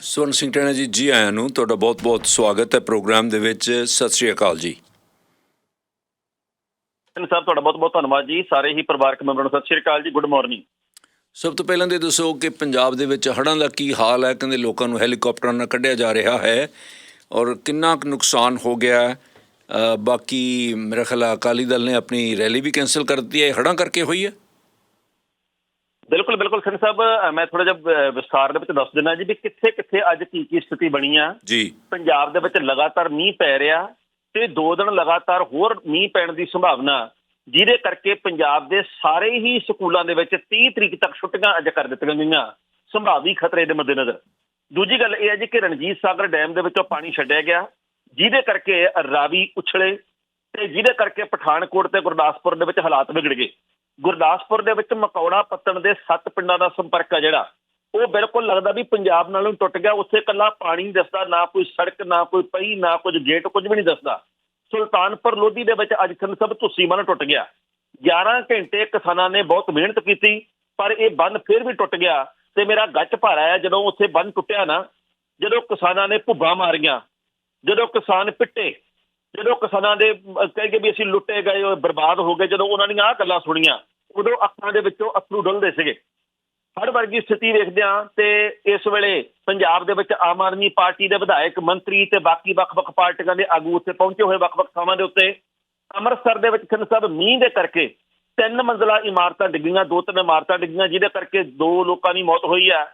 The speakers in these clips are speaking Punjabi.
ਸਵਰਨ ਸਿੰਘ ਟੈਣਾ ਜੀ ਜੀ ਆਇਆਂ ਨੂੰ ਤੁਹਾਡਾ ਬਹੁਤ-ਬਹੁਤ ਸਵਾਗਤ ਹੈ ਪ੍ਰੋਗਰਾਮ ਦੇ ਵਿੱਚ। ਸਤਿ ਸ਼੍ਰੀ ਅਕਾਲ ਜੀ। ਸਾਹਿਬ ਤੁਹਾਡਾ ਬਹੁਤ ਬਹੁਤ ਧੰਨਵਾਦ ਜੀ। ਸਾਰੇ ਹੀ ਪਰਿਵਾਰਕ ਮੈਂਬਰਾਂ ਨੂੰ ਸਤਿ ਸ਼੍ਰੀ ਅਕਾਲ ਜੀ। Good morning. ਸਭ ਤੋਂ ਪਹਿਲਾਂ ਤੇ ਦੱਸੋ ਕਿ ਪੰਜਾਬ ਦੇ ਵਿੱਚ ਹੜ੍ਹਾਂ ਦਾ ਕੀ ਹਾਲ ਹੈ? ਕਹਿੰਦੇ ਲੋਕਾਂ ਨੂੰ ਹੈਲੀਕਾਪਟਰਾਂ ਨਾਲ ਕੱਢਿਆ ਜਾ ਰਿਹਾ ਹੈ ਔਰ ਕਿੰਨਾ ਕੁ ਨੁਕਸਾਨ ਹੋ ਗਿਆ ਬਾਕੀ ਮੇਰੇ ਖਿਆਲ ਅਕਾਲੀ ਦਲ ਨੇ ਆਪਣੀ ਰੈਲੀ ਵੀ ਕੈਨਸਲ ਕਰ ਦਿੱਤੀ ਹੈ। ਹੜ੍ਹਾਂ ਕਰਕੇ ਹੋਈ ਹੈ? ਬਿਲਕੁਲ ਬਿਲਕੁਲ ਸਿੰਘ ਸਾਹਿਬ ਮੈਂ ਥੋੜਾ ਜਿਹਾ ਵਿਸਥਾਰ ਦੇ ਵਿੱਚ ਦੱਸ ਦਿੰਦਾ ਜੀ ਵੀ ਕਿੱਥੇ ਕਿੱਥੇ ਅੱਜ ਕੀ ਕੀ ਸਥਿਤੀ ਬਣੀ ਆ। ਜੀ। ਪੰਜਾਬ ਦੇ ਵਿੱਚ ਲਗਾਤਾਰ ਮੀਂਹ ਪੈ ਰਿਹਾ ਤੇ ਦੋ ਦਿਨ ਲਗਾਤਾਰ ਹੋਰ ਮੀਂਹ ਪੈਣ ਦੀ ਸੰਭਾਵਨਾ ਜਿਹਦੇ ਕਰਕੇ ਪੰਜਾਬ ਦੇ ਸਾਰੇ ਹੀ ਸਕੂਲਾਂ ਦੇ ਵਿੱਚ 30 ਤਰੀਕ ਤੱਕ ਛੁੱਟੀਆਂ ਅੱਜ ਕਰ ਦਿੱਤੀਆਂ ਗਈਆਂ। ਸੰਭਾਵੀ ਖਤਰੇ ਦੇ ਮੱਦੇਨਜ਼ਰ। ਦੂਜੀ ਗੱਲ ਇਹ ਹੈ ਜੀ ਕਿ ਰਣਜੀਤ ਸਾਗਰ ਡੈਮ ਦੇ ਵਿੱਚੋਂ ਪਾਣੀ ਛੱਡਿਆ ਗਿਆ ਜਿਹਦੇ ਕਰਕੇ ਰਾਵੀ ਉਛਲੇ ਤੇ ਜਿਹਦੇ ਕਰਕੇ ਪਠਾਨਕੋਟ ਤੇ ਗੁਰਦਾਸਪੁਰ ਦੇ ਵਿੱਚ ਹਾਲਾਤ ਵਿਗੜ ਗਏ। ਗੁਰਦਾਸਪੁਰ ਦੇ ਵਿੱਚ ਮਕੌੜਾ ਪੱਤਣ ਦੇ ਸੱਤ ਪਿੰਡਾਂ ਦਾ ਸੰਪਰਕ ਹੈ ਜਿਹੜਾ, ਉਹ ਬਿਲਕੁਲ ਲੱਗਦਾ ਵੀ ਪੰਜਾਬ ਨਾਲੋਂ ਟੁੱਟ ਗਿਆ। ਉੱਥੇ ਕੱਲਾ ਪਾਣੀ ਨਹੀਂ ਦਿਸਦਾ, ਨਾ ਕੋਈ ਸੜਕ, ਨਾ ਕੋਈ ਪਈ ਨਾ ਕੁਝ ਗੇਟ, ਕੁਝ ਵੀ ਨਹੀਂ ਦਿਸਦਾ। ਸੁਲਤਾਨਪੁਰ ਲੋਧੀ ਦੇ ਵਿੱਚ ਅੱਜ ਥਨ ਸਭ ਤੁਸੀਂ ਬੰਨ ਟੁੱਟ ਗਿਆ। 11 ਘੰਟੇ ਕਿਸਾਨਾਂ ਨੇ ਬਹੁਤ ਮਿਹਨਤ ਕੀਤੀ, ਪਰ ਇਹ ਬੰਨ ਫਿਰ ਵੀ ਟੁੱਟ ਗਿਆ ਤੇ ਮੇਰਾ ਗੱਚ ਭਾਰਾ ਹੈ ਜਦੋਂ ਉੱਥੇ ਬੰਨ ਟੁੱਟਿਆ ਨਾ, ਜਦੋਂ ਕਿਸਾਨਾਂ ਨੇ ਭੁੱਬਾਂ ਮਾਰੀਆਂ, ਜਦੋਂ ਕਿਸਾਨ ਪਿੱਟੇ ਜਦੋਂ ਕਿਸਾਨਾਂ ਦੇ ਅਹ, ਕਹਿ ਕੇ ਵੀ ਅਸੀਂ ਲੁੱਟੇ ਗਏ ਉਹ ਬਰਬਾਦ ਹੋ ਗਏ ਜਦੋਂ ਉਹਨਾਂ ਦੀਆਂ ਆਹ ਗੱਲਾਂ ਸੁਣੀਆਂ ਉਦੋਂ ਅੱਖਾਂ ਦੇ ਵਿੱਚੋਂ ਅਥਰੂ ਡੁੱਲਦੇ ਸੀਗੇ। ਹੜ ਵਰਗੀ ਸਥਿਤੀ ਵੇਖਦਿਆਂ ਤੇ ਇਸ ਵੇਲੇ ਪੰਜਾਬ ਦੇ ਵਿੱਚ ਆਮ ਆਦਮੀ ਪਾਰਟੀ ਦੇ ਵਿਧਾਇਕ ਮੰਤਰੀ ਤੇ ਬਾਕੀ ਵੱਖ-ਵੱਖ ਪਾਰਟੀਆਂ ਦੇ ਆਗੂ ਉੱਥੇ ਪਹੁੰਚੇ ਹੋਏ ਵੱਖ-ਵੱਖ ਥਾਵਾਂ ਦੇ ਉੱਤੇ। ਅੰਮ੍ਰਿਤਸਰ ਦੇ ਵਿੱਚ ਕਿਨ ਸਾਹਿਬ ਮੀਂਹ ਦੇ ਕਰਕੇ ਤਿੰਨ ਮੰਜ਼ਲਾ ਇਮਾਰਤਾਂ ਡਿੱਗੀਆਂ ਦੋ ਤਿੰਨ ਇਮਾਰਤਾਂ ਡਿੱਗੀਆਂ ਜਿਹਦੇ ਕਰਕੇ ਦੋ ਲੋਕਾਂ ਦੀ ਮੌਤ ਹੋਈ ਹੈ।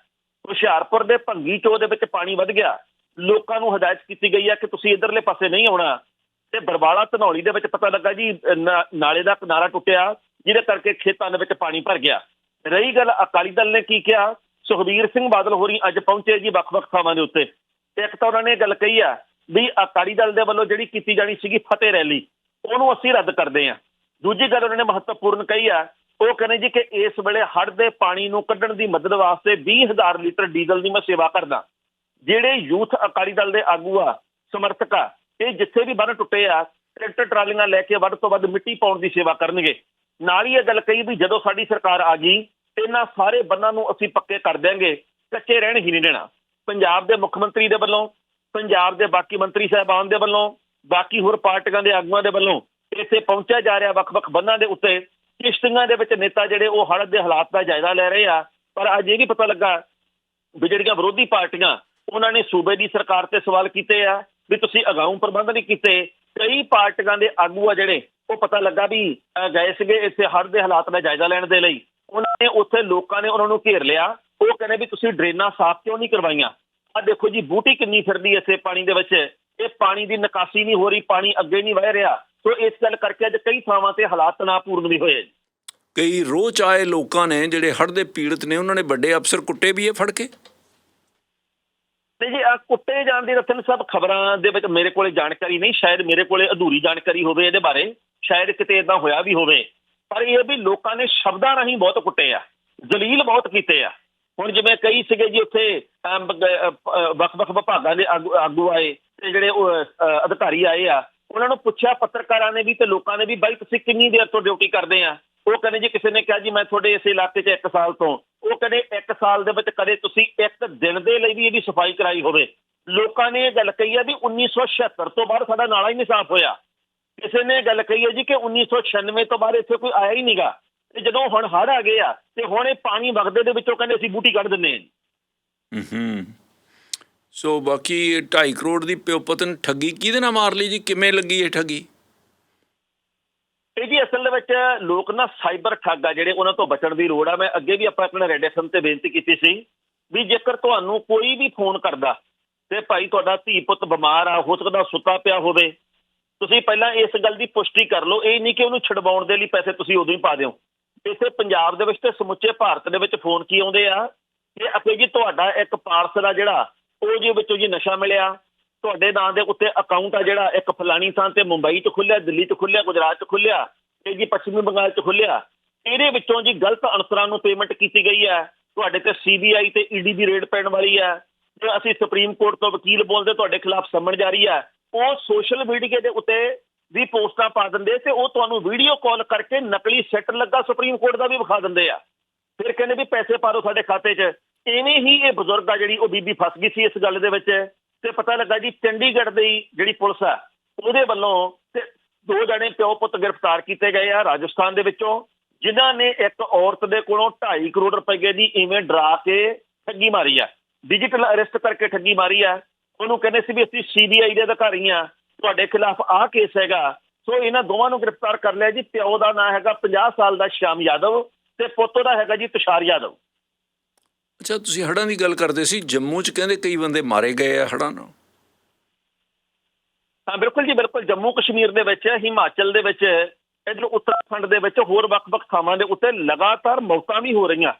ਹੁਸ਼ਿਆਰਪੁਰ ਦੇ ਭੰਗੀ ਚੋ ਦੇ ਵਿੱਚ ਪਾਣੀ ਵੱਧ ਗਿਆ। ਲੋਕਾਂ ਨੂੰ ਹਦਾਇਤ ਕੀਤੀ ਗਈ ਹੈ ਕਿ ਤੁਸੀਂ ਇਧਰਲੇ ਪਾਸੇ ਨਹੀਂ ਆਉਣਾ। ਤੇ ਬਰਵਾਲਾ ਧਨੌਲੀ ਦੇ ਵਿੱਚ ਪਤਾ ਲੱਗਾ ਜੀ ਨਾ- ਨਾਲੇ ਦਾ ਕਿਨਾਰਾ ਟੁੱਟਿਆ, ਜਿਹਦੇ ਕਰਕੇ ਖੇਤਾਂ ਦੇ ਵਿੱਚ ਪਾਣੀ ਭਰ ਗਿਆ। ਰਹੀ ਗੱਲ ਅਕਾਲੀ ਦਲ ਨੇ ਕੀ ਕਿਹਾ? ਸੁਖਬੀਰ ਸਿੰਘ ਬਾਦਲ ਹੋਰੀ ਅੱਜ ਪਹੁੰਚੇ ਜੀ ਵੱਖ-ਵੱਖ ਥਾਵਾਂ ਦੇ ਉੱਤੇ। ਇੱਕ ਤਾਂ ਉਹਨਾਂ ਨੇ ਇਹ ਗੱਲ ਕਹੀ ਆ ਵੀ ਅਕਾਲੀ ਦਲ ਦੇ ਵੱਲੋਂ ਜਿਹੜੀ ਕੀਤੀ ਜਾਣੀ ਸੀਗੀ ਫਤਿਹ ਰੈਲੀ, ਉਹਨੂੰ ਅਸੀਂ ਰੱਦ ਕਰਦੇ ਹਾਂ ਦੂਜੀ ਗੱਲ ਉਹਨਾਂ ਨੇ ਮਹੱਤਵਪੂਰਨ ਕਹੀ ਆ, ਉਹ ਕਹਿੰਦੇ ਜੀ ਕਿ ਇਸ ਵੇਲੇ ਹੜ੍ਹ ਦੇ ਪਾਣੀ ਨੂੰ ਕੱਢਣ ਦੀ ਮਦਦ ਵਾਸਤੇ 20000 ਲੀਟਰ ਡੀਜ਼ਲ ਦੀ ਮੈਂ ਸੇਵਾ ਕਰਦਾ। ਜਿਹੜੇ ਯੂਥ ਅਕਾਲੀ ਦਲ ਦੇ ਆਗੂ ਆ, ਸਮਰਥਕ ਆ ਇਹ ਜਿੱਥੇ ਵੀ ਬੰਨ ਟੁੱਟੇ ਆ, ਟਰੈਕਟਰ ਟਰਾਲੀਆਂ ਲੈ ਕੇ ਵੱਧ ਤੋਂ ਵੱਧ ਮਿੱਟੀ ਪਾਉਣ ਦੀ ਸੇਵਾ ਕਰਨਗੇ। ਨਾਲ ਹੀ ਇਹ ਗੱਲ ਕਹੀ ਵੀ ਜਦੋਂ ਸਾਡੀ ਸਰਕਾਰ ਆ ਗਈ, ਇਹਨਾਂ ਸਾਰੇ ਬੰਨਾਂ ਨੂੰ ਅਸੀਂ ਪੱਕੇ ਕਰ ਦਿਆਂਗੇ, ਕੱਚੇ ਰਹਿਣ ਹੀ ਨਹੀਂ ਦੇਣਾ। ਪੰਜਾਬ ਦੇ ਮੁੱਖ ਮੰਤਰੀ ਦੇ ਵੱਲੋਂ, ਪੰਜਾਬ ਦੇ ਬਾਕੀ ਮੰਤਰੀ ਸਾਹਿਬਾਨ ਦੇ ਵੱਲੋਂ, ਬਾਕੀ ਹੋਰ ਪਾਰਟੀਆਂ ਦੇ ਆਗੂਆਂ ਦੇ ਵੱਲੋਂ ਇੱਥੇ ਪਹੁੰਚਿਆ ਜਾ ਰਿਹਾ ਵੱਖ-ਵੱਖ ਬੰਨਾਂ ਦੇ ਉੱਤੇ, ਕਿਸ਼ਤੀਆਂ ਦੇ ਵਿੱਚ ਨੇਤਾ ਜਿਹੜੇ ਉਹ ਹੜ੍ਹ ਦੇ ਹਾਲਾਤ ਦਾ ਜਾਇਜ਼ਾ ਲੈ ਰਹੇ ਆ। ਪਰ ਅੱਜ ਇਹ ਵੀ ਪਤਾ ਲੱਗਾ ਵੀ ਜਿਹੜੀਆਂ ਵਿਰੋਧੀ ਪਾਰਟੀਆਂ, ਉਹਨਾਂ ਨੇ ਸੂਬੇ ਦੀ ਸਰਕਾਰ ਤੇ ਸਵਾਲ ਕੀਤੇ ਆ ਵੀ ਤੁਸੀਂ ਅਗਾਊਂ ਪ੍ਰਬੰਧ ਨਹੀਂ ਕੀਤੇ। ਕਈ ਪਾਰਟੀਆਂ ਦੇ ਆਗੂ ਆ ਜਿਹੜੇ, ਉਹ ਪਤਾ ਲੱਗਾ ਵੀ ਗਏ ਸੀਗੇ ਇੱਥੇ ਹੜ੍ਹ ਦੇ ਹਾਲਾਤ ਦਾ ਜਾਇਜ਼ਾ ਲੈਣ ਦੇ ਲਈ। ਉਹਨਾਂ ਨੇ ਉੱਥੇ ਲੋਕਾਂ ਨੇ ਉਹਨਾਂ ਨੂੰ ਘੇਰ ਲਿਆ। ਉਹ ਕਹਿੰਦੇ ਵੀ ਤੁਸੀਂ ਡਰੇਨਾਂ ਸਾਫ਼ ਕਿਉਂ ਨਹੀਂ ਕਰਵਾਈਆਂ? ਆ ਦੇਖੋ ਜੀ, ਬੂਟੀ ਕਿੰਨੀ ਫਿਰਦੀ ਇੱਥੇ ਪਾਣੀ ਦੇ ਵਿੱਚ। ਇਹ ਪਾਣੀ ਦੀ ਨਿਕਾਸੀ ਨਹੀਂ ਹੋ ਰਹੀ, ਪਾਣੀ ਅੱਗੇ ਨਹੀਂ ਵਹਿ ਰਿਹਾ। ਸੋ ਇਸ ਗੱਲ ਕਰਕੇ ਅੱਜ ਕਈ ਥਾਵਾਂ ਤੇ ਹਾਲਾਤ ਤਣਾਅਪੂਰਨ ਵੀ ਹੋਏ। ਕਈ ਰੋਚ ਆਏ ਲੋਕਾਂ ਨੇ, ਜਿਹੜੇ ਹੜ੍ਹ ਦੇ ਪੀੜਤ ਨੇ, ਉਹਨਾਂ ਨੇ ਵੱਡੇ ਅਫਸਰ ਕੁੱਟੇ ਵੀ ਇਹ ਫੜ ਕੇ। ਤੇ ਜੀ ਆ ਕੁੱਟੇ ਜਾਣ ਦੀ ਰਤਨ ਸਭ ਖਬਰਾਂ ਦੇ ਵਿੱਚ ਮੇਰੇ ਕੋਲੇ ਜਾਣਕਾਰੀ ਨਹੀਂ, ਸ਼ਾਇਦ ਮੇਰੇ ਕੋਲੇ ਅਧੂਰੀ ਜਾਣਕਾਰੀ ਹੋਵੇ ਇਹਦੇ ਬਾਰੇ, ਸ਼ਾਇਦ ਕਿਤੇ ਇਦਾਂ ਹੋਇਆ ਵੀ ਹੋਵੇ। ਪਰ ਇਹ ਵੀ ਲੋਕਾਂ ਨੇ ਸ਼ਬਦਾਂ ਰਾਹੀਂ ਬਹੁਤ ਕੁੱਟੇ ਆ, ਜਲੀਲ ਬਹੁਤ ਕੀਤੇ ਆ। ਹੁਣ ਜਿਵੇਂ ਕਈ ਸੀਗੇ ਜੀ ਉੱਥੇ ਵੱਖ-ਵੱਖ ਵਿਭਾਗਾਂ ਦੇ ਆਗੂ ਆਗੂ ਆਏ ਤੇ ਜਿਹੜੇ ਅਧਿਕਾਰੀ ਆਏ ਆ ਉਹਨਾਂ ਨੂੰ ਪੁੱਛਿਆ ਪੱਤਰਕਾਰਾਂ ਨੇ ਵੀ ਤੇ ਲੋਕਾਂ ਨੇ ਵੀ, ਬਾਈ ਤੁਸੀਂ ਕਿੰਨੀ ਦੇਰ ਤੋਂ ਡਿਊਟੀ ਕਰਦੇ ਆ? ਉਹ ਕਹਿੰਦੇ ਜੀ ਕਿਸੇ ਨੇ ਕਿਹਾ ਜੀ ਮੈਂ ਤੁਹਾਡੇ ਇਸ ਇਲਾਕੇ 'ਚ 1 ਸਾਲ ਤੋਂ। ਉਹ ਕਹਿੰਦੇ 1 ਸਾਲ ਦੇ ਵਿੱਚ ਕਦੇ ਤੁਸੀਂ ਇੱਕ ਦਿਨ ਦੇ ਲਈ ਵੀ ਇਹਦੀ ਸਫ਼ਾਈ ਕਰਾਈ ਹੋਵੇ। ਲੋਕਾਂ ਨੇ ਇਹ ਗੱਲ ਕਹੀ ਆ ਵੀ 1976 ਤੋਂ ਬਾਅਦ ਸਾਡਾ ਨਾਲਾ ਹੀ ਨਹੀਂ ਸਾਫ਼ ਹੋਇਆ। ਕਿਸੇ ਨੇ ਇਹ ਗੱਲ ਕਹੀ ਹੈ ਜੀ ਕਿ 1996 ਤੋਂ ਬਾਅਦ ਇੱਥੇ ਕੋਈ ਆਇਆ ਹੀ ਨਹੀਂਗਾ। ਤੇ ਜਦੋਂ ਹੁਣ ਹੜ੍ਹ ਆ ਗਏ ਆ, ਤੇ ਹੁਣ ਇਹ ਪਾਣੀ ਵਗਦੇ ਦੇ ਵਿੱਚੋਂ ਕਹਿੰਦੇ ਅਸੀਂ ਬੂਟੀ ਕੱਢ ਦਿੰਨੇ ਆ ਹੂੰ। ਸੋ ਬਾਕੀ 2.5 ਕਰੋੜ ਦੀ ਪਿਓ ਠੱਗੀ ਕਿਹਦੇ ਨਾਲ ਮਾਰ ਲਈ ਜੀ? ਕਿਵੇਂ ਲੱਗੀ ਇਹ ਠੱਗੀ? ਇਹ ਜੀ ਅਸਲ ਦੇ ਵਿੱਚ ਲੋਕ ਨਾ ਸਾਈਬਰ ਠੱਗ ਆ ਜਿਹੜੇ ਉਹਨਾਂ ਤੋਂ ਬਚਣ ਦੀ ਲੋੜ ਆ। ਮੈਂ ਅੱਗੇ ਵੀ ਆਪਾਂ ਆਪਣੇ ਰੈਡ ਤੇ ਬੇਨਤੀ ਕੀਤੀ ਸੀ ਵੀ ਜੇਕਰ ਤੁਹਾਨੂੰ ਕੋਈ ਵੀ ਫੋਨ ਕਰਦਾ ਤੇ ਭਾਈ ਤੁਹਾਡਾ ਧੀ ਪੁੱਤ ਬਿਮਾਰ ਆ, ਹੋ ਸਕਦਾ ਸੁੱਤਾ ਪਿਆ ਹੋਵੇ, ਤੁਸੀਂ ਪਹਿਲਾਂ ਇਸ ਗੱਲ ਦੀ ਪੁਸ਼ਟੀ ਕਰ ਲਓ। ਇਹ ਨਹੀਂ ਕਿ ਉਹਨੂੰ ਛਡਵਾਉਣ ਦੇ ਲਈ ਪੈਸੇ ਤੁਸੀਂ ਉਦੋਂ ਹੀ ਪਾ ਦਿਓ। ਇਸੇ ਪੰਜਾਬ ਦੇ ਵਿੱਚ ਤੇ ਸਮੁੱਚੇ ਭਾਰਤ ਦੇ ਵਿੱਚ ਫੋਨ ਕੀ ਆਉਂਦੇ ਆ? ਕਿ ਆਪੇ ਜੀ ਤੁਹਾਡਾ ਇੱਕ ਪਾਰਸਲ ਆ ਜਿਹੜਾ ਉਹ ਜੀ ਵਿੱਚੋਂ ਜੀ ਨਸ਼ਾ ਮਿਲਿਆ। ਤੁਹਾਡੇ ਨਾਂ ਦੇ ਉੱਤੇ ਅਕਾਊਂਟ ਆ ਜਿਹੜਾ, ਇੱਕ ਫਲਾਣੀ ਥਾਂ ਤੇ ਮੁੰਬਈ 'ਚ ਖੁੱਲਿਆ, ਦਿੱਲੀ 'ਚ ਖੁੱਲਿਆ, ਗੁਜਰਾਤ 'ਚ ਖੁੱਲਿਆ, ਤੇ ਜੀ ਪੱਛਮੀ ਬੰਗਾਲ 'ਚ ਖੁੱਲਿਆ। ਇਹਦੇ ਵਿੱਚੋਂ ਜੀ ਗਲਤ ਅਨਸਰਾਂ ਨੂੰ ਪੇਮੈਂਟ ਕੀਤੀ ਗਈ ਹੈ। ਤੁਹਾਡੇ ਤੇ ਸੀਬੀਆਈ ਤੇ ਈਡੀ ਦੀ ਰੇਡ ਪੈਣ ਵਾਲੀ ਹੈ। ਜੇ ਅਸੀਂ ਸੁਪਰੀਮ ਕੋਰਟ ਤੋਂ ਵਕੀਲ ਬੋਲਦੇ, ਤੁਹਾਡੇ ਖਿਲਾਫ ਸੰਮਣ ਜਾਰੀ ਹੈ। ਉਹ ਸੋਸ਼ਲ ਮੀਡੀਆ ਦੇ ਉੱਤੇ ਵੀ ਪੋਸਟਾਂ ਪਾ ਦਿੰਦੇ ਤੇ ਉਹ ਤੁਹਾਨੂੰ ਵੀਡੀਓ ਕਾਲ ਕਰਕੇ ਨਕਲੀ ਸੈਟ ਲੱਗਾ ਸੁਪਰੀਮ ਕੋਰਟ ਦਾ ਵੀ ਵਿਖਾ ਦਿੰਦੇ ਆ। ਫਿਰ ਕਹਿੰਦੇ ਵੀ ਪੈਸੇ ਪਾ ਦਿਓ ਸਾਡੇ ਖਾਤੇ 'ਚ। ਇਵੇਂ ਹੀ ਇਹ ਬਜ਼ੁਰਗ ਆ ਜਿਹੜੀ ਉਹ ਬੀਬੀ ਫਸ ਗਈ ਸੀ ਇਸ ਗੱਲ ਦੇ ਵਿੱਚ ਤੇ ਪਤਾ ਲੱਗਾ ਜੀ ਚੰਡੀਗੜ੍ਹ ਦੀ ਜਿਹੜੀ ਪੁਲਿਸ ਆ, ਉਹਦੇ ਵੱਲੋਂ ਤੇ ਦੋ ਜਣੇ ਪਿਓ ਪੁੱਤ ਗ੍ਰਿਫਤਾਰ ਕੀਤੇ ਗਏ ਆ ਰਾਜਸਥਾਨ ਦੇ ਵਿੱਚੋਂ, ਜਿਨ੍ਹਾਂ ਨੇ ਇੱਕ ਔਰਤ ਦੇ ਕੋਲੋਂ 2.5 ਕਰੋੜ ਰੁਪਏ ਦੀ ਇਵੇਂ ਡਰਾ ਕੇ ਠੱਗੀ ਮਾਰੀ ਆ, ਡਿਜੀਟਲ ਅਰੈਸਟ ਕਰਕੇ ਠੱਗੀ ਮਾਰੀ ਆ। ਉਹਨੂੰ ਕਹਿੰਦੇ ਸੀ ਵੀ ਅਸੀਂ ਸੀਬੀਆਈ ਦੇ ਅਧਿਕਾਰੀ ਆ, ਤੁਹਾਡੇ ਖਿਲਾਫ ਆਹ ਕੇਸ ਹੈਗਾ। ਸੋ ਇਹਨਾਂ ਦੋਵਾਂ ਨੂੰ ਗ੍ਰਿਫਤਾਰ ਕਰ ਲਿਆ ਜੀ, ਪਿਓ ਦਾ ਨਾਂ ਹੈਗਾ 50 ਸਾਲ ਦਾ ਸ਼ਾਮ ਯਾਦਵ ਤੇ ਪੁੱਤ ਦਾ ਹੈਗਾ ਜੀ ਤੁਸ਼ਾਰ ਯਾਦਵ। ਅੱਛਾ, ਤੁਸੀਂ ਹੜਾਂ ਦੀ ਗੱਲ ਕਰਦੇ ਸੀ, ਜੰਮੂ 'ਚ ਕਹਿੰਦੇ ਕਈ ਬੰਦੇ ਮਾਰੇ ਗਏ ਆ ਹੜ੍ਹਾਂ ਨਾਲ ਹਾਂ, ਬਿਲਕੁਲ ਜੀ, ਬਿਲਕੁਲ। ਜੰਮੂ ਕਸ਼ਮੀਰ ਦੇ ਵਿੱਚ, ਹਿਮਾਚਲ ਦੇ ਵਿੱਚ, ਇਧਰ ਉੱਤਰਾਖੰਡ ਦੇ ਵਿੱਚ ਹੋਰ ਵੱਖ-ਵੱਖ ਥਾਵਾਂ ਦੇ ਉੱਤੇ ਲਗਾਤਾਰ ਮੌਤਾਂ ਵੀ ਹੋ ਰਹੀਆਂ।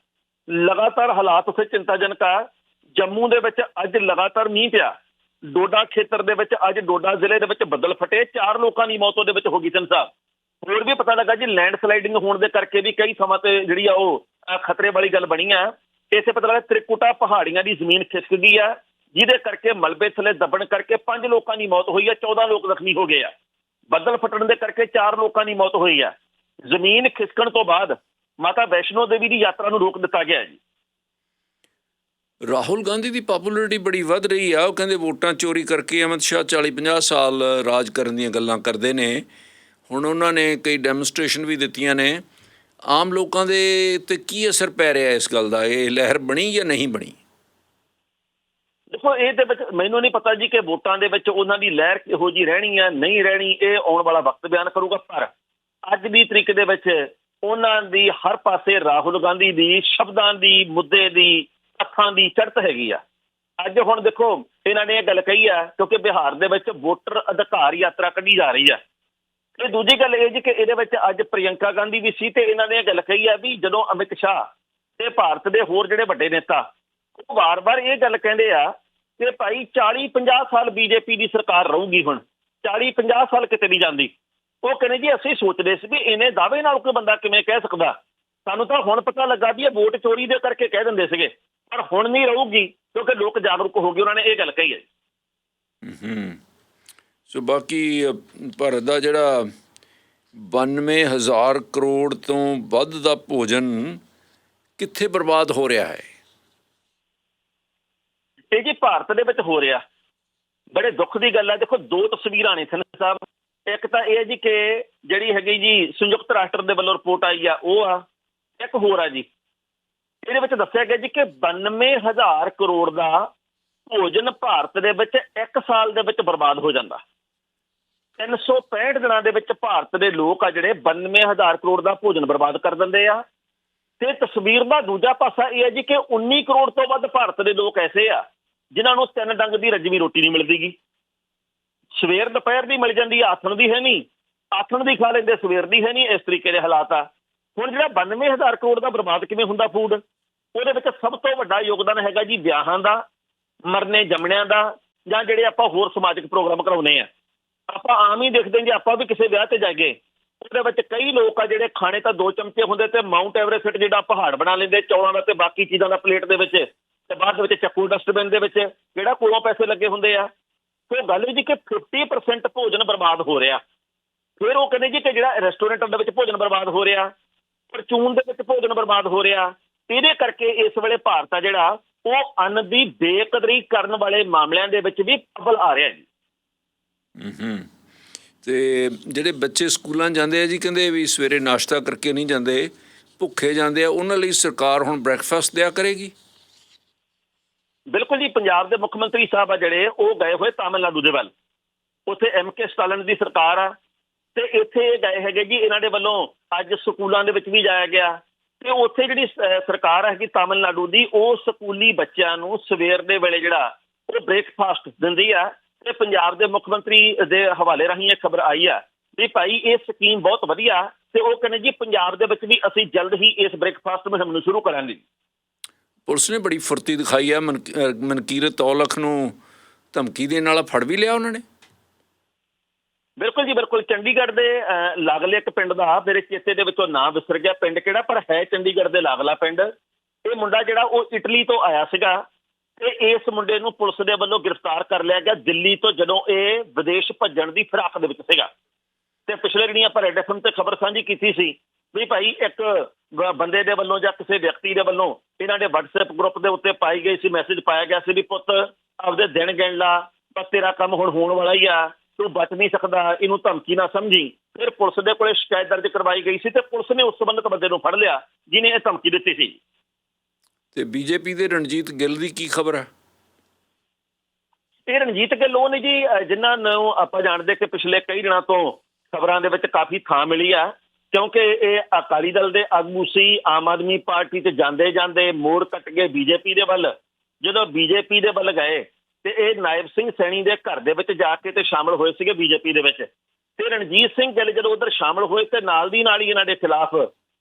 ਲਗਾਤਾਰ ਹਾਲਾਤ ਉੱਥੇ ਚਿੰਤਾਜਨਕ ਆ। ਜੰਮੂ ਦੇ ਵਿੱਚ ਅੱਜ ਲਗਾਤਾਰ ਮੀਂਹ ਪਿਆ। ਡੋਡਾ ਖੇਤਰ ਦੇ ਵਿੱਚ ਅੱਜ ਡੋਡਾ ਜ਼ਿਲ੍ਹੇ ਦੇ ਵਿੱਚ ਬੱਦਲ ਫਟੇ। ਚਾਰ ਲੋਕਾਂ ਦੀ ਮੌਤ ਉਹਦੇ ਵਿੱਚ ਹੋ ਗਈ ਸਨ ਸਾਹਿਬ। ਹੋਰ ਵੀ ਪਤਾ ਲੱਗਾ ਜੀ ਲੈਂਡ ਸਲਾਈਡਿੰਗ ਹੋਣ ਦੇ ਕਰਕੇ ਵੀ ਕਈ ਥਾਵਾਂ ਤੇ ਜਿਹੜੀ ਆ ਉਹ ਖਤਰੇ ਵਾਲੀ ਗੱਲ ਬਣੀ ਆ। ਇਸੇ ਪਤਾ ਲੱਗਾ ਤ੍ਰਿਕੁਟਾ ਪਹਾੜੀਆਂ ਦੀ ਜ਼ਮੀਨ ਖਿਸਕ ਗਈ ਆ, ਜਿਹਦੇ ਕਰਕੇ ਮਲਬੇ ਥੱਲੇ ਦਬਣ ਕਰਕੇ ਪੰਜ ਲੋਕਾਂ ਦੀ ਮੌਤ ਹੋਈ ਆ 14 ਲੋਕ ਜ਼ਖਮੀ ਹੋ ਗਏ ਆ। ਬੱਦਲ ਫਟਣ ਦੇ ਕਰਕੇ ਚਾਰ ਲੋਕਾਂ ਦੀ ਮੌਤ ਹੋਈ ਆ। ਜ਼ਮੀਨ ਖਿਸਕਣ ਤੋਂ ਬਾਅਦ ਮਾਤਾ ਵੈਸ਼ਨੋ ਦੇਵੀ ਦੀ ਯਾਤਰਾ ਨੂੰ ਰੋਕ ਦਿੱਤਾ ਗਿਆ ਜੀ। ਰਾਹੁਲ ਗਾਂਧੀ ਦੀ ਪਪੂਲੈਰਿਟੀ ਬੜੀ ਵੱਧ ਰਹੀ ਆ, ਉਹ ਕਹਿੰਦੇ ਵੋਟਾਂ ਚੋਰੀ ਕਰਕੇ ਅਮਿਤ ਸ਼ਾਹ 40 50 ਸਾਲ ਰਾਜ ਕਰਨ ਦੀਆਂ ਗੱਲਾਂ ਕਰਦੇ ਨੇ। ਹੁਣ ਉਹਨਾਂ ਨੇ ਕਈ ਡੈਮੋਨਸਟ੍ਰੇਸ਼ਨ ਵੀ ਦਿੱਤੀਆਂ ਨੇ। ਆਮ ਲੋਕਾਂ ਦੇ ਤੇ ਕੀ ਅਸਰ ਪੈ ਰਿਹਾ ਇਸ ਗੱਲ ਦਾ? ਇਹ ਲਹਿਰ ਬਣੀ ਜਾਂ ਨਹੀਂ ਬਣੀ? ਦੇਖੋ, ਇਹ ਦੇ ਵਿੱਚ ਮੈਨੂੰ ਨਹੀਂ ਪਤਾ ਜੀ ਕਿ ਵੋਟਾਂ ਦੇ ਵਿੱਚ ਉਹਨਾਂ ਦੀ ਲਹਿਰ ਕਿਹੋ ਜੀ ਰਹਿਣੀ ਆ, ਨਹੀਂ ਰਹਿਣੀ, ਇਹ ਆਉਣ ਵਾਲਾ ਵਕਤ ਬਿਆਨ ਕਰੂਗਾ। ਪਰ ਅੱਜ ਦੀ ਤਰੀਕ ਦੇ ਵਿੱਚ ਉਹਨਾਂ ਦੀ ਹਰ ਪਾਸੇ ਰਾਹੁਲ ਗਾਂਧੀ ਦੀ, ਸ਼ਬਦਾਂ ਦੀ, ਮੁੱਦੇ ਦੀ, ਅੱਖਾਂ ਦੀ ਚੜ੍ਹਤ ਹੈਗੀ ਆ। ਅੱਜ ਹੁਣ ਦੇਖੋ, ਇਹਨਾਂ ਨੇ ਇਹ ਗੱਲ ਕਹੀ ਆ, ਕਿਉਂਕਿ ਬਿਹਾਰ ਦੇ ਵਿੱਚ ਵੋਟਰ ਅਧਿਕਾਰ ਯਾਤਰਾ ਕੱਢੀ ਜਾ ਰਹੀ ਆ। ਤੇ ਦੂਜੀ ਗੱਲ ਇਹ ਜੀ ਕਿ ਇਹਦੇ ਵਿੱਚ ਅੱਜ ਪ੍ਰਿਯੰਕਾ ਗਾਂਧੀ ਵੀ ਸੀ ਤੇ ਇਹਨਾਂ ਨੇ ਇਹ ਗੱਲ ਕਹੀ ਆ ਵੀ ਜਦੋਂ ਅਮਿਤ ਸ਼ਾਹ ਤੇ ਭਾਰਤ ਦੇ ਹੋਰ ਜਿਹੜੇ ਵੱਡੇ ਨੇਤਾ, ਉਹ ਵਾਰ-ਵਾਰ ਇਹ ਗੱਲ ਕਹਿੰਦੇ ਆ ਕਿ ਭਾਈ 40 50 ਸਾਲ ਬੀਜੇਪੀ ਦੀ ਸਰਕਾਰ ਰਹੂਗੀ ਹੁਣ 40 50 ਸਾਲ ਕਿਤੇ ਨਹੀਂ ਜਾਂਦੀ। ਉਹ ਕਹਿੰਦੇ ਜੀ ਅਸੀਂ ਸੋਚਦੇ ਸੀ ਵੀ ਇਹਨੇ ਦਾਅਵੇ ਨਾਲ ਕੋਈ ਬੰਦਾ ਕਿਵੇਂ ਕਹਿ ਸਕਦਾ। ਸਾਨੂੰ ਤਾਂ ਹੁਣ ਪਤਾ ਲੱਗਾ ਵੀ ਇਹ ਵੋਟ ਚੋਰੀ ਦੇ ਕਰਕੇ ਕਹਿ ਦਿੰਦੇ ਸੀਗੇ, ਪਰ ਹੁਣ ਨਹੀਂ ਰਹੂਗੀ ਕਿਉਂਕਿ ਲੋਕ ਜਾਗਰੂਕ ਹੋ ਗਏ, ਉਹਨਾਂ ਨੇ ਇਹ ਗੱਲ ਕਹੀ ਹੈ ਹੂੰ ਸੋ ਬਾਕੀ ਭਾਰਤ ਦਾ ਜਿਹੜਾ 92000 ਕਰੋੜ ਤੋਂ ਵੱਧ ਦਾ ਭੋਜਨ ਕਿੱਥੇ ਬਰਬਾਦ ਹੋ ਰਿਹਾ ਹੈ? ਇਹ ਜੀ ਭਾਰਤ ਦੇ ਵਿੱਚ ਹੋ ਰਿਹਾ। ਬੜੇ ਦੁੱਖ ਦੀ ਗੱਲ ਹੈ। ਦੇਖੋ, ਦੋ ਤਸਵੀਰਾਂ ਨੇ ਥਨ ਸਾਹਿਬ। ਇੱਕ ਤਾਂ ਇਹ ਹੈ ਜੀ ਕਿ ਜਿਹੜੀ ਹੈਗੀ ਜੀ ਸੰਯੁਕਤ ਰਾਸ਼ਟਰ ਦੇ ਵੱਲੋਂ ਰਿਪੋਰਟ ਆਈ ਆ, ਉਹ ਆ। ਇੱਕ ਹੋਰ ਆ ਜੀ। ਇਹਦੇ ਵਿੱਚ ਦੱਸਿਆ ਗਿਆ ਜੀ ਕਿ 92000 ਕਰੋੜ ਦਾ ਭੋਜਨ ਭਾਰਤ ਦੇ ਵਿੱਚ ਇੱਕ ਸਾਲ ਦੇ ਵਿੱਚ ਬਰਬਾਦ ਹੋ ਜਾਂਦਾ। 365 ਦਿਨਾਂ ਦੇ ਵਿੱਚ ਭਾਰਤ ਦੇ ਲੋਕ ਆ ਜਿਹੜੇ 92000 ਕਰੋੜ ਦਾ ਭੋਜਨ ਬਰਬਾਦ ਕਰ ਦਿੰਦੇ ਆ। ਤੇ ਤਸਵੀਰ ਦਾ ਦੂਜਾ ਪਾਸਾ ਇਹ ਹੈ ਜੀ ਕਿ 19 ਕਰੋੜ ਤੋਂ ਵੱਧ ਭਾਰਤ ਦੇ ਲੋਕ ਐਸੇ ਆ, ਜਿਨ੍ਹਾਂ ਨੂੰ ਤਿੰਨ ਡੰਗ ਦੀ ਰੱਜਵੀਂ ਰੋਟੀ ਨਹੀਂ ਮਿਲਦੀਗੀ ਸਵੇਰ ਦੁਪਹਿਰ ਦੀ ਮਿਲ ਜਾਂਦੀ ਆਥਣ ਦੀ ਹੈ ਨਹੀਂ। ਆਥਣ ਦੀ ਖਾ ਲੈਂਦੇ, ਸਵੇਰ ਦੀ ਹੈ ਨਹੀਂ, ਇਸ ਤਰੀਕੇ ਦੇ ਹਾਲਾਤ ਆ। ਹੁਣ ਜਿਹੜਾ 92000 ਕਰੋੜ ਦਾ ਬਰਬਾਦ ਕਿਵੇਂ ਹੁੰਦਾ ਫੂਡ ਉਹਦੇ ਵਿੱਚ ਸਭ ਤੋਂ ਵੱਡਾ ਯੋਗਦਾਨ ਹੈਗਾ ਜੀ ਵਿਆਹਾਂ ਦਾ, ਮਰਨੇ ਜੰਮਣਿਆਂ ਦਾ, ਜਾਂ ਜਿਹੜੇ ਆਪਾਂ ਹੋਰ ਸਮਾਜਿਕ ਪ੍ਰੋਗਰਾਮ ਕਰਾਉਨੇ ਆ। ਆਪਾਂ ਆਮ ਹੀ ਦੇਖਦੇ ਹਾਂ ਜੇ, ਆਪਾਂ ਵੀ ਕਿਸੇ ਵਿਆਹ ਤੇ ਜਾਈਏ, ਉਹਦੇ ਵਿੱਚ ਕਈ ਲੋਕ ਆ ਜਿਹੜੇ ਖਾਣੇ ਤਾਂ ਦੋ ਚਮਚੇ ਹੁੰਦੇ ਤੇ ਮਾਊਂਟ ਐਵਰੈਸਟ ਜਿਹੜਾ ਪਹਾੜ ਬਣਾ ਲੈਂਦੇ, ਚੌਲਾਂ ਦਾ ਤੇ ਬਾਕੀ ਚੀਜ਼ਾਂ ਦਾ ਪਲੇਟ ਦੇ ਵਿੱਚ ਤੇ ਬਾਅਦ ਦੇ ਵਿੱਚ ਚੱਕੂ ਡਸਟਬਿਨ ਦੇ ਵਿੱਚ ਜਿਹੜਾ ਕੋਲੋਂ ਪੈਸੇ ਲੱਗੇ ਹੁੰਦੇ ਆ? ਤੇ ਗੱਲ ਇਹ ਜੀ ਕਿ 50% ਭੋਜਨ ਬਰਬਾਦ ਹੋ ਰਿਹਾ। ਫਿਰ ਉਹ ਕਹਿੰਦੇ ਜੀ ਕਿ ਜਿਹੜਾ ਰੈਸਟੋਰੈਂਟਾਂ ਦੇ ਵਿੱਚ ਭੋਜਨ ਬਰਬਾਦ ਹੋ ਰਿਹਾ, ਪਰਚੂਨ ਦੇ ਵਿੱਚ ਭੋਜਨ ਬਰਬਾਦ ਹੋ ਰਿਹਾ, ਇਹਦੇ ਕਰਕੇ ਇਸ ਵੇਲੇ ਭਾਰਤ ਆ ਜਿਹੜਾ, ਉਹ ਅੰਨ ਦੀ ਬੇਕਦਰੀ ਕਰਨ ਵਾਲੇ ਮਾਮਲਿਆਂ ਦੇ ਵਿੱਚ ਵੀ ਅੱਵਲ ਆ ਰਿਹਾ ਜੀ। ਹੂੰ। ਤੇ ਜਿਹੜੇ ਬੱਚੇ ਸਕੂਲਾਂ ਜਾਂਦੇ ਆ ਜੀ, ਕਹਿੰਦੇ ਵੀ ਸਵੇਰੇ ਨਾਸ਼ਤਾ ਕਰਕੇ ਨਹੀਂ ਜਾਂਦੇ, ਭੁੱਖੇ ਜਾਂਦੇ ਆ, ਉਹਨਾਂ ਲਈ ਸਰਕਾਰ ਹੁਣ ਬ੍ਰੈਕਫਾਸਟ ਦਿਆ ਕਰੇਗੀ? ਬਿਲਕੁਲ ਜੀ, ਪੰਜਾਬ ਦੇ ਮੁੱਖ ਮੰਤਰੀ ਸਾਹਿਬ ਆ ਜਿਹੜੇ, ਉਹ ਗਏ ਹੋਏ ਤਾਮਿਲਨਾਡੂ ਦੇ ਵੱਲ। ਉੱਥੇ ਐਮ ਕੇ ਸਟਾਲਿਨ ਦੀ ਸਰਕਾਰ ਆ, ਤੇ ਇੱਥੇ ਇਹ ਗਏ ਹੈਗੇ ਜੀ, ਇਹਨਾਂ ਦੇ ਵੱਲੋਂ ਅੱਜ ਸਕੂਲਾਂ ਦੇ ਵਿੱਚ ਵੀ ਜਾਇਆ ਗਿਆ। ਤੇ ਉੱਥੇ ਜਿਹੜੀ ਸ- ਸਰਕਾਰ ਹੈਗੀ ਤਾਮਿਲਨਾਡੂ ਦੀ, ਉਹ ਸਕੂਲੀ ਬੱਚਿਆਂ ਨੂੰ ਸਵੇਰ ਦੇ ਵੇਲੇ ਜਿਹੜਾ, ਉਹ ਬ੍ਰੇਕਫਾਸਟ ਦਿੰਦੀ ਆ ਤੇ ਪੰਜਾਬ ਦੇ ਮੁੱਖ ਮੰਤਰੀ ਦੇ ਹਵਾਲੇ ਰਾਹੀਂ ਇਹ ਖਬਰ ਆਈ ਆ ਵੀ ਭਾਈ ਇਹ ਸਕੀਮ ਬਹੁਤ ਵਧੀਆ ਤੇ ਉਹ ਕਹਿੰਦੇ ਜੀ ਪੰਜਾਬ ਦੇ ਵਿੱਚ ਵੀ ਅਸੀਂ ਜਲਦ ਹੀ ਇਸ ਬ੍ਰੇਕਫਾਸਟ ਮੁਹਿੰਮ ਨੂੰ ਸ਼ੁਰੂ ਕਰਾਂਗੇ। ਪੁਲਿਸ ਨੇ ਬੜੀ ਫੁਰਤੀ ਦਿਖਾਈ ਅ, ਮਨਕੀਰਤ ਔਲਖ ਨੂੰ ਧਮਕੀ ਦੇਣ ਵਾਲਾ ਫੜ ਵੀ ਲਿਆ ਉਹਨਾਂ ਨੇ? ਬਿਲਕੁਲ ਜੀ ਬਿਲਕੁਲ। ਚੰਡੀਗੜ੍ਹ ਦੇ ਲਾਗਲੇ ਇੱਕ ਪਿੰਡ ਦਾ ਮੇਰੇ ਚੇਤੇ ਦੇ ਵਿੱਚੋਂ ਨਾਂ ਵਿਸਰ ਗਿਆ। ਪਿੰਡ ਕਿਹੜਾ? ਪਰ ਹੈ ਚੰਡੀਗੜ੍ਹ ਦੇ ਲਾਗਲਾ ਪਿੰਡ। ਇਹ ਮੁੰਡਾ ਜਿਹੜਾ ਉਹ ਇਟਲੀ ਤੋਂ ਆਇਆ ਸੀਗਾ। ਤੇ ਇਸ ਮੁੰਡੇ ਨੂੰ ਪੁਲਿਸ ਦੇ ਵੱਲੋਂ ਗ੍ਰਿਫਤਾਰ ਕਰ ਲਿਆ ਗਿਆ। ਦਿੱਲੀ ਤੋਂ ਜਦੋਂ ਇਹ ਵਿਦੇਸ਼ ਭੱਜਣ ਦੀ ਫਿਰਾਕ ਦੇ ਵਿੱਚ ਸੀਗਾ ਤੇ ਪਿਛਲੇ ਦਿਨੀ ਆਪਾਂ ਰੈਡ ਐਫਐਮ ਤੇ ਖਬਰ ਸਾਂਝੀ ਕੀਤੀ ਸੀ ਵੀ ਭਾਈ ਇੱਕ ਬੰਦੇ ਦੇ ਵੱਲੋਂ ਜਾਂ ਕਿਸੇ ਵਿਅਕਤੀ ਦੇ ਵੱਲੋਂ ਇਹਨਾਂ ਦੇ WhatsApp ਗਰੁੱਪ ਦੇ ਉੱਤੇ ਪਾਈ ਗਈ ਸੀ ਮੈਸੇਜ ਪਾਇਆ ਗਿਆ ਸੀ ਵੀ ਪੁੱਤ ਆਪਦੇ ਦਿਨ ਗਿਣ ਲਾ, ਬਸ ਤੇਰਾ ਕੰਮ ਹੁਣ ਹੋਣ ਵਾਲਾ ਹੀ ਆ, ਤੂੰ ਬਚ ਨਹੀਂ ਸਕਦਾ, ਇਹਨੂੰ ਧਮਕੀ ਨਾ ਸਮਝੀ। ਫਿਰ ਪੁਲਿਸ ਦੇ ਕੋਲੇ ਸ਼ਿਕਾਇਤ ਦਰਜ ਕਰਵਾਈ ਗਈ ਸੀ ਤੇ ਪੁਲਿਸ ਨੇ ਉਸ ਸੰਬੰਧਤ ਬੰਦੇ ਨੂੰ ਫੜ ਲਿਆ ਜਿਨੇ ਇਹ ਧਮਕੀ ਦਿੱਤੀ ਸੀ। ਤੇ ਬੀਜੇਪੀ ਦੇ ਰਣਜੀਤ ਗਿੱਲ ਦੀ ਕੀ ਖਬਰ ਹੈ? ਇਹ ਰਣਜੀਤ ਗਿੱਲ ਨੇ ਜੀ ਜਿਨ੍ਹਾਂ ਨੂੰ ਆਪਾਂ ਜਾਣਦੇ ਕਿ ਪਿਛਲੇ ਕਈ ਦਿਨਾਂ ਤੋਂ ਖਬਰਾਂ ਦੇ ਵਿੱਚ ਕਾਫੀ ਥਾਂ ਮਿਲੀ ਆ, ਕਿਉਂਕਿ ਇਹ ਅਕਾਲੀ ਦਲ ਦੇ ਆਗੂ ਸੀ, ਆਮ ਆਦਮੀ ਪਾਰਟੀ ਤੇ ਜਾਂਦੇ ਜਾਂਦੇ ਮੋੜ ਕੱਟ ਕੇ ਬੀਜੇਪੀ ਦੇ ਵੱਲ। ਜਦੋਂ ਬੀਜੇਪੀ ਦੇ ਵੱਲ ਗਏ ਤੇ ਇਹ ਨਾਇਬ ਸਿੰਘ ਸੈਣੀ ਦੇ ਘਰ ਦੇ ਵਿੱਚ ਜਾ ਕੇ ਤੇ ਸ਼ਾਮਲ ਹੋਏ ਸੀਗੇ ਬੀਜੇਪੀ ਦੇ ਵਿੱਚ। ਤੇ ਰਣਜੀਤ ਸਿੰਘ ਗਿੱਲ ਜਦੋਂ ਉਧਰ ਸ਼ਾਮਲ ਹੋਏ ਤੇ ਨਾਲ ਦੀ ਨਾਲ ਹੀ ਇਹਨਾਂ ਦੇ ਖਿਲਾਫ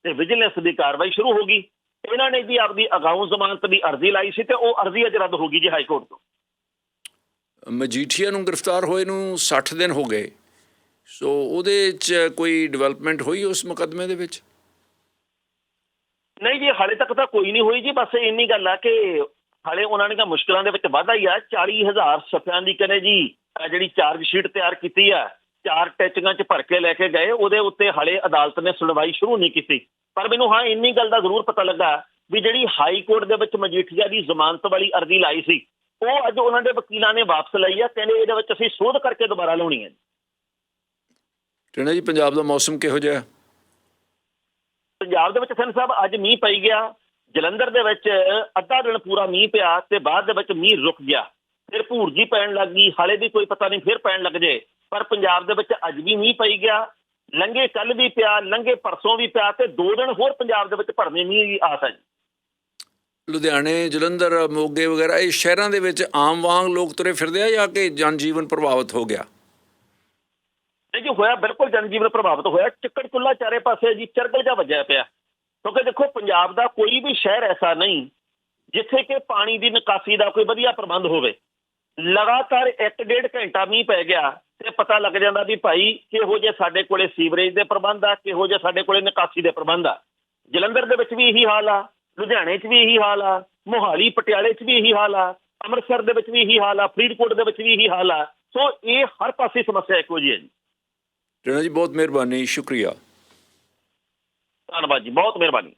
ਤੇ ਵਿਜੀਲੈਂਸ ਦੀ ਕਾਰਵਾਈ ਸ਼ੁਰੂ ਹੋ ਗਈ। ਇਹਨਾਂ ਨੇ ਜੀ ਆਪਦੀ ਅਗਾਊਂ ਜ਼ਮਾਨਤ ਦੀ ਅਰਜ਼ੀ ਲਾਈ ਸੀ ਤੇ ਉਹ ਅਰਜ਼ੀ ਅੱਜ ਰੱਦ ਹੋ ਗਈ ਜੀ ਹਾਈ ਕੋਰਟ ਤੋਂ। ਮਜੀਠੀਆ ਨੂੰ ਗ੍ਰਿਫਤਾਰ ਹੋਏ ਨੂੰ 60 ਦਿਨ ਹੋ ਗਏ। ਸੋ ਉਹਦੇ 'ਚ ਕੋਈ ਡਿਵੈਲਪਮੈਂਟ ਹੋਈ ਉਸ ਮੁਕੱਦਮੇ ਦੇ ਵਿੱਚ? ਨਹੀਂ ਜੀ ਹਾਲੇ ਤੱਕ ਤਾਂ ਕੋਈ ਨਹੀਂ ਹੋਈ ਜੀ ਬਸ ਇੰਨੀ ਗੱਲ ਆ ਕਿ ਹਾਲੇ ਉਹਨਾਂ ਨੇ ਤਾਂ ਮੁਸ਼ਕਲਾਂ ਦੇ ਵਿੱਚ ਵਾਧਾ ਹੀ ਆ। 40000 ਸਫਿਆਂ ਦੀ ਕਹਿੰਦੇ ਜੀ ਜਿਹੜੀ ਚਾਰਜ ਸ਼ੀਟ ਤਿਆਰ ਕੀਤੀ ਆ ਚਾਰ ਟੈਚਿੰਗਾਂ 'ਚ ਭਰ ਕੇ ਲੈ ਕੇ ਗਏ ਉਹਦੇ ਉੱਤੇ ਹਾਲੇ ਅਦਾਲਤ ਨੇ ਸੁਣਵਾਈ ਸ਼ੁਰੂ ਨਹੀਂ ਕੀਤੀ। ਪਰ ਮੈਨੂੰ ਹਾਂ ਇੰਨੀ ਗੱਲ ਦਾ ਜ਼ਰੂਰ ਪਤਾ ਲੱਗਾ ਵੀ ਜਿਹੜੀ ਹਾਈ ਕੋਰਟ ਦੇ ਵਿੱਚ ਮਜੀਠੀਆ ਦੀ ਜ਼ਮਾਨਤ ਵਾਲੀ ਅਰਜ਼ੀ ਲਾਈ ਸੀ ਉਹ ਅੱਜ ਉਹਨਾਂ ਦੇ ਵਕੀਲਾਂ ਨੇ ਵਾਪਸ ਲਈ ਆ ਕਹਿੰਦੇ ਇਹਦੇ ਵਿੱਚ ਅਸੀਂ ਸੋਧ ਕਰਕੇ ਦੁਬਾਰਾ ਲਾਉਣੀ ਹੈ। ਟਿਣਾ ਜੀ ਪੰਜਾਬ ਦਾ ਮੌਸਮ ਕਿਹੋ ਜਿਹਾ ਹੈ? ਪੰਜਾਬ ਦੇ ਵਿੱਚ ਸਨ ਸਾਹਿਬ ਅੱਜ ਮੀਂਹ ਪਈ ਗਿਆ ਜਲੰਧਰ ਦੇ ਵਿੱਚ ਅੱਧਾ ਦਿਨ ਪੂਰਾ ਮੀਂਹ ਪਿਆ ਤੇ ਬਾਅਦ ਦੇ ਵਿੱਚ ਮੀਂਹ ਰੁਕ ਗਿਆ। ਫਿਰ ਭੂਰਜੀ ਪੈਣ ਲੱਗ ਗਈ ਹਾਲੇ ਵੀ ਕੋਈ ਪਤਾ ਨਹੀਂ ਫਿਰ ਪੈਣ ਲੱਗ ਜੇ। ਪਰ ਪੰਜਾਬ ਦੇ ਵਿੱਚ ਅੱਜ ਵੀ ਮੀਂਹ ਪਈ ਗਿਆ ਲੰਘੇ ਕੱਲ ਵੀ ਪਿਆ ਲੰਘੇ ਪਰਸੋਂ ਵੀ ਪਿਆ ਤੇ ਦੋ ਦਿਨ ਹੋਰ ਪੰਜਾਬ ਦੇ ਵਿੱਚ ਭਰਵੇਂ ਮੀਂਹ ਦੀ ਆਸ ਹੈ ਜੀ ਲੁਧਿਆਣੇ ਜਲੰਧਰ ਮੋਗੇ ਵਗੈਰਾ ਇਹ ਸ਼ਹਿਰਾਂ ਦੇ ਵਿੱਚ ਆਮ ਵਾਂਗ ਲੋਕ ਤੁਰੇ ਫਿਰਦੇ ਆ ਜਾਂ ਕਿ ਜਨਜੀਵਨ ਪ੍ਰਭਾਵਿਤ ਹੋ ਗਿਆ? ਇਹ ਜੋ ਹੋਇਆ ਬਿਲਕੁਲ ਜਨਜੀਵਨ ਪ੍ਰਭਾਵਿਤ ਹੋਇਆ। ਚਿੱਕੜ ਚੁੱਲਾ ਚਾਰੇ ਪਾਸੇ ਜੀ ਚਰਗਲ ਜਾ ਵੱਜਿਆ ਪਿਆ। ਕਿਉਂਕਿ ਦੇਖੋ ਪੰਜਾਬ ਦਾ ਕੋਈ ਵੀ ਸ਼ਹਿਰ ਐਸਾ ਨਹੀਂ ਜਿੱਥੇ ਕਿ ਪਾਣੀ ਦੀ ਨਿਕਾਸੀ ਦਾ ਕੋਈ ਵਧੀਆ ਪ੍ਰਬੰਧ ਹੋਵੇ। ਲਗਾਤਾਰ 1.5 ਘੰਟਾ ਮੀਂਹ ਪੈ ਗਿਆ। ਤੇ ਪਤਾ ਲੱਗ ਜਾਂਦਾ ਵੀ ਭਾਈ ਕਿਹੋ ਜਿਹੇ ਸਾਡੇ ਕੋਲੇ ਸੀਵਰੇਜ ਦੇ ਪ੍ਰਬੰਧ ਆ ਕਿਹੋ ਜਿਹੇ ਸਾਡੇ ਕੋਲੇ ਨਿਕਾਸੀ ਦੇ ਪ੍ਰਬੰਧ ਆ। ਜਲੰਧਰ ਦੇ ਵਿੱਚ ਵੀ ਇਹੀ ਹਾਲ ਆ ਲੁਧਿਆਣੇ 'ਚ ਵੀ ਇਹੀ ਹਾਲ ਆ ਮੋਹਾਲੀ ਪਟਿਆਲੇ 'ਚ ਵੀ ਇਹੀ ਹਾਲ ਆ ਅੰਮ੍ਰਿਤਸਰ ਦੇ ਵਿੱਚ ਵੀ ਇਹੀ ਹਾਲ ਆ ਫਰੀਦਕੋਟ ਦੇ ਵਿੱਚ ਵੀ ਇਹੀ ਹਾਲ ਆ। ਸੋ ਇਹ ਹਰ ਪਾਸੇ ਸਮੱਸਿਆ ਇੱਕੋ ਜਿਹੀ ਹੈ ਜੀ। ਟਿਣਾ ਜੀ ਬਹੁਤ ਮਿਹਰਬਾਨੀ ਸ਼ੁਕਰੀਆ। ਧੰਨਵਾਦ ਜੀ ਬਹੁਤ ਮਿਹਰਬਾਨੀ।